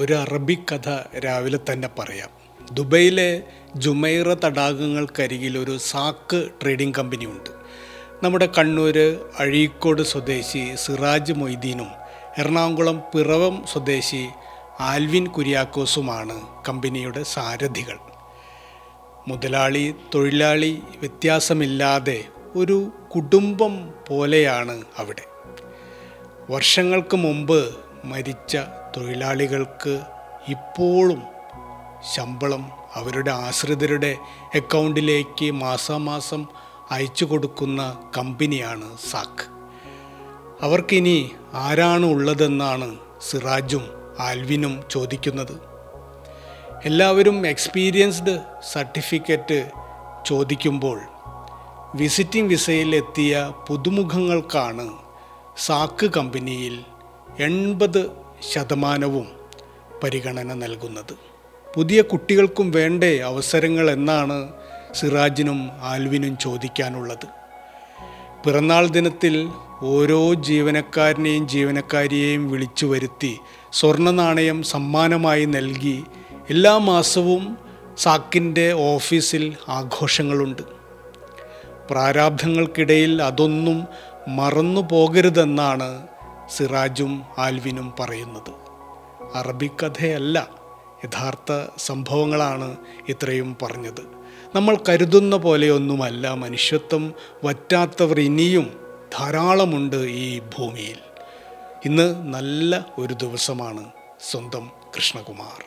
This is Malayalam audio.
ഒരു അറബി കഥ രാവിലെ തന്നെ പറയാം. ദുബൈയിലെ ജുമൈറ തടാകങ്ങൾക്കരികിൽ ഒരു സാക്ക് ട്രേഡിംഗ് കമ്പനി ഉണ്ട്. നമ്മുടെ കണ്ണൂർ അഴീക്കോട് സ്വദേശി സിറാജ് മൊയ്തീനും എറണാകുളം പിറവം സ്വദേശി ആൽവിൻ കുര്യാക്കോസുമാണ് കമ്പനിയുടെ സാരഥികൾ. മുതലാളി തൊഴിലാളി വ്യത്യാസമില്ലാതെ ഒരു കുടുംബം പോലെയാണ് അവിടെ. വർഷങ്ങൾക്ക് മുമ്പ് മരിച്ച തൊഴിലാളികൾക്ക് ഇപ്പോഴും ശമ്പളം അവരുടെ ആശ്രിതരുടെ അക്കൗണ്ടിലേക്ക് മാസാമാസം അയച്ചു കൊടുക്കുന്ന കമ്പനിയാണ് സാക്ക് അവർക്കിനി ആരാണ് ഉള്ളതെന്നാണ് സിറാജും ആൽവിനും ചോദിക്കുന്നത്. എല്ലാവരും എക്സ്പീരിയൻസ്ഡ് സർട്ടിഫിക്കറ്റ് ചോദിക്കുമ്പോൾ വിസിറ്റിംഗ് വിസയിൽ എത്തിയ പുതുമുഖങ്ങൾക്കാണ് സാക്ക് കമ്പനിയിൽ എൺപത് ശതമാനവും പരിഗണന നൽകുന്നത്. പുതിയ കുട്ടികൾക്കും വേണ്ടേ അവസരങ്ങൾ എന്നാണ് സിറാജിനും ആൽവിനും ചോദിക്കാനുള്ളത്. പിറന്നാൾ ദിനത്തിൽ ഓരോ ജീവനക്കാരനെയും ജീവനക്കാരിയെയും വിളിച്ചു വരുത്തി സ്വർണ നാണയം സമ്മാനമായി നൽകി എല്ലാ മാസവും സാക്കിന്റെ ഓഫീസിൽ ആഘോഷങ്ങളുണ്ട്. പ്രാരാബ്ധങ്ങൾക്കിടയിൽ അതൊന്നും മറന്നു പോകരുതെന്നാണ് സിറാജും ആൽവിനും പറയുന്നത്. അറബിക് കഥയല്ല യഥാർത്ഥ സംഭവങ്ങളാണ് ഇത്രയും പറഞ്ഞത്. നമ്മൾ കരുതുന്ന പോലെയൊന്നുമല്ല മനുഷ്യത്വം വറ്റാത്തവർ ഇനിയും ധാരാളമുണ്ട് ഈ ഭൂമിയിൽ. ഇന്ന് നല്ല ഒരു ദിവസമാണ് സ്വന്തം കൃഷ്ണകുമാർ.